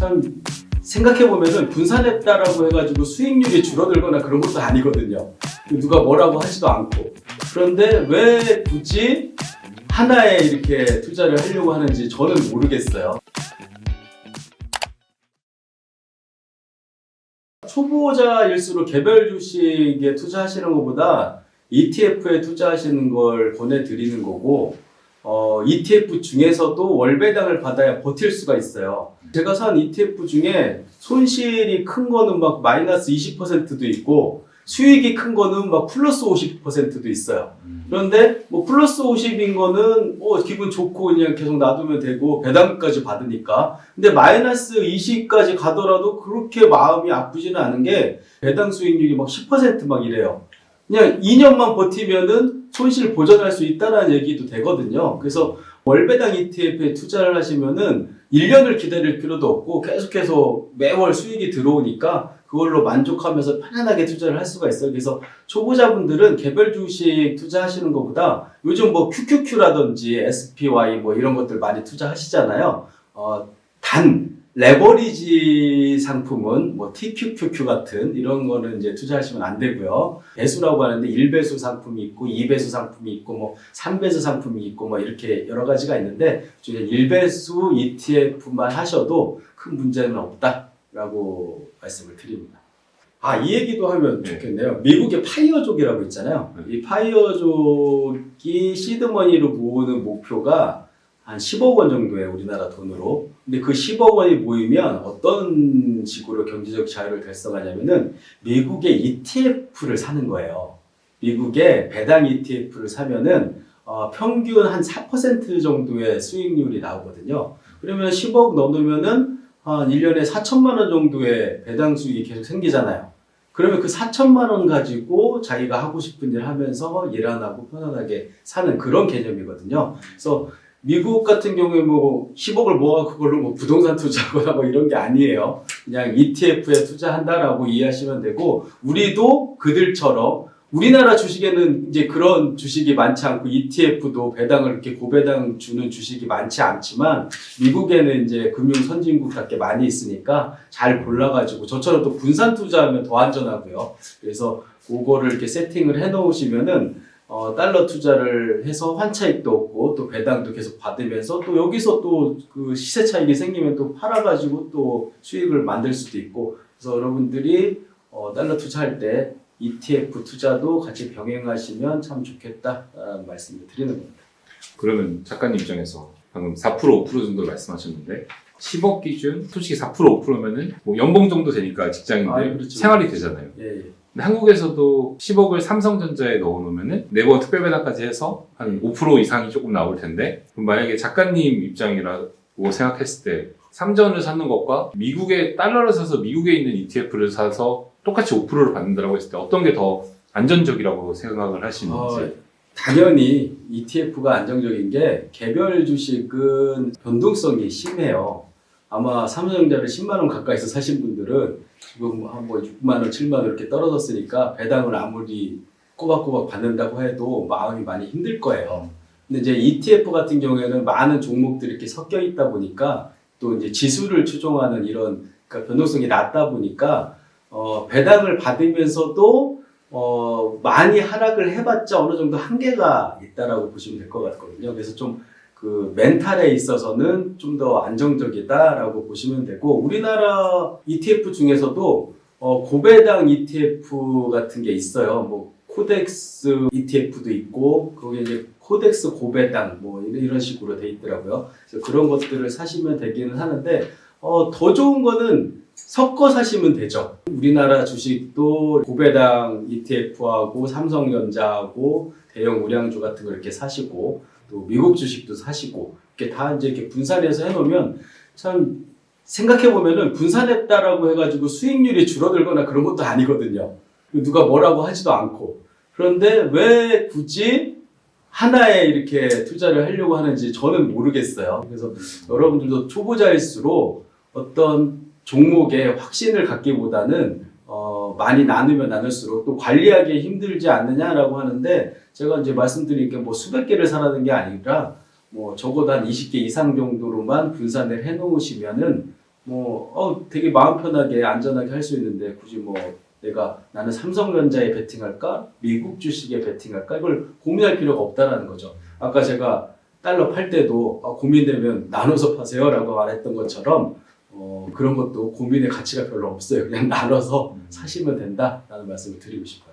참 생각해 보면은 분산했다라고 해가지고 수익률이 줄어들거나 그런 것도 아니거든요. 누가 뭐라고 하지도 않고 그런데 왜 굳이 하나에 이렇게 투자를 하려고 하는지 저는 모르겠어요. 초보자일수록 개별 주식에 투자하시는 것보다 ETF에 투자하시는 걸 권해드리는 거고, 어, ETF 중에서도 월배당을 받아야 버틸 수가 있어요. 제가 산 ETF 중에 손실이 큰 거는 막 마이너스 20%도 있고, 수익이 큰 거는 막 플러스 50%도 있어요. 그런데 뭐 플러스 50인 거는 뭐 기분 좋고 그냥 계속 놔두면 되고 배당까지 받으니까 근데 마이너스 20까지 가더라도 그렇게 마음이 아프지는 않은 게 배당 수익률이 막 10%막 이래요. 그냥 2년만 버티면은 손실 보전할 수 있다라는 얘기도 되거든요. 그래서 월배당 ETF에 투자를 하시면은 1년을 기다릴 필요도 없고 계속해서 매월 수익이 들어오니까 그걸로 만족하면서 편안하게 투자를 할 수가 있어요. 그래서 초보자분들은 개별 주식 투자하시는 것보다 요즘 뭐 QQQ라든지 SPY 뭐 이런 것들 많이 투자하시잖아요. 어, 단 레버리지 상품은 뭐 TQQQ 같은 이런 거는 이제 투자하시면 안 되고요. 배수라고 하는데 1배수 상품이 있고 2배수 상품이 있고 뭐 3배수 상품이 있고 뭐 이렇게 여러 가지가 있는데 중에 1배수 ETF만 하셔도 큰 문제는 없다라고 말씀을 드립니다. 아, 이 얘기도 하면 네. 좋겠네요. 미국의 파이어족이라고 있잖아요. 네. 이 파이어족이 시드머니로 모으는 목표가 한 10억 원 정도예요, 우리나라 돈으로. 근데 그 10억 원이 모이면 어떤 식으로 경제적 자유를 달성하냐면은 미국의 ETF를 사는 거예요. 미국의 배당 ETF를 사면은 어, 평균 한 4% 정도의 수익률이 나오거든요. 그러면 10억 넣으면은 한 1년에 4천만 원 정도의 배당 수익이 계속 생기잖아요. 그러면 그 4천만 원 가지고 자기가 하고 싶은 일 하면서 일안 하고 편안하게 사는 그런 개념이거든요. 그래서 미국 같은 경우에 뭐 10억을 모아 그걸로 뭐 부동산 투자하거나 뭐 이런 게 아니에요. 그냥 ETF에 투자한다라고 이해하시면 되고 우리도 그들처럼 우리나라 주식에는 이제 그런 주식이 많지 않고 ETF도 배당을 이렇게 고배당 주는 주식이 많지 않지만 미국에는 이제 금융 선진국답게 많이 있으니까 잘 골라가지고 저처럼 또 분산 투자하면 더 안전하고요. 그래서 그거를 이렇게 세팅을 해 놓으시면은 어, 달러 투자를 해서 환차익도 얻고 또 배당도 계속 받으면서 또 여기서 또 그 시세 차익이 생기면 또 팔아가지고 또 수익을 만들 수도 있고 그래서 여러분들이 어, 달러 투자할 때 ETF 투자도 같이 병행하시면 참 좋겠다라는 말씀을 드리는 겁니다. 그러면 작가님 입장에서 방금 4% 5% 정도 말씀하셨는데 10억 기준 솔직히 4% 5%면은 뭐 연봉 정도 되니까 직장인들 아, 그렇죠. 생활이 되잖아요. 예, 예. 근데 한국에서도 10억을 삼성전자에 넣어놓으면은 네번 특별배당까지 해서 한 5% 이상이 조금 나올 텐데 그럼 만약에 작가님 입장이라고 생각했을 때 삼전을 사는 것과 미국의 달러를 사서 미국에 있는 ETF를 사서 똑같이 5%를 받는다고 했을 때 어떤 게 더 안전적이라고 생각을 하시는지 어, 당연히 ETF가 안정적인 게 개별 주식은 변동성이 심해요. 아마 삼성전자를 10만 원 가까이서 사신 분들은 지금 한뭐 6만 원, 7만 원 이렇게 떨어졌으니까 배당을 아무리 꼬박꼬박 받는다고 해도 마음이 많이 힘들 거예요. 근데 이제 ETF 같은 경우에는 많은 종목들이 이렇게 섞여 있다 보니까 또 이제 지수를 추종하는 이런 그러니까 변동성이 낮다 보니까 어, 배당을 받으면서도 어, 많이 하락을 해봤자 어느 정도 한계가 있다라고 보시면 될 것 같거든요. 그래서 좀 그 멘탈에 있어서는 좀 더 안정적이다라고 보시면 되고 우리나라 ETF 중에서도 어, 고배당 ETF 같은 게 있어요. 뭐 코덱스 ETF도 있고 거기 이제 코덱스 고배당 뭐 이런 식으로 돼 있더라고요. 그래서 그런 것들을 사시면 되기는 하는데 어, 더 좋은 거는 섞어 사시면 되죠. 우리나라 주식도 고배당 ETF하고 삼성전자하고 대형 우량주 같은 거 이렇게 사시고 또 미국 주식도 사시고 이렇게 다 이제 이렇게 분산해서 해놓으면 참 생각해 보면은 분산했다라고 해가지고 수익률이 줄어들거나 그런 것도 아니거든요. 누가 뭐라고 하지도 않고 그런데 왜 굳이 하나에 이렇게 투자를 하려고 하는지 저는 모르겠어요. 그래서 여러분들도 초보자일수록 어떤 종목에 확신을 갖기보다는 어, 많이 나누면 나눌수록 또 관리하기 힘들지 않느냐라고 하는데 제가 이제 말씀드린 게 뭐 수백 개를 사라는 게 아니라 뭐 적어도 한 20개 이상 정도로만 분산을 해 놓으시면은 뭐 어, 되게 마음 편하게 안전하게 할 수 있는데 굳이 뭐 내가 나는 삼성전자에 베팅할까 미국 주식에 베팅할까 이걸 고민할 필요가 없다라는 거죠. 아까 제가 달러 팔 때도 아, 고민되면 나눠서 파세요라고 말했던 것처럼 어, 그런 것도 고민의 가치가 별로 없어요. 그냥 나눠서 사시면 된다라는 말씀을 드리고 싶어요.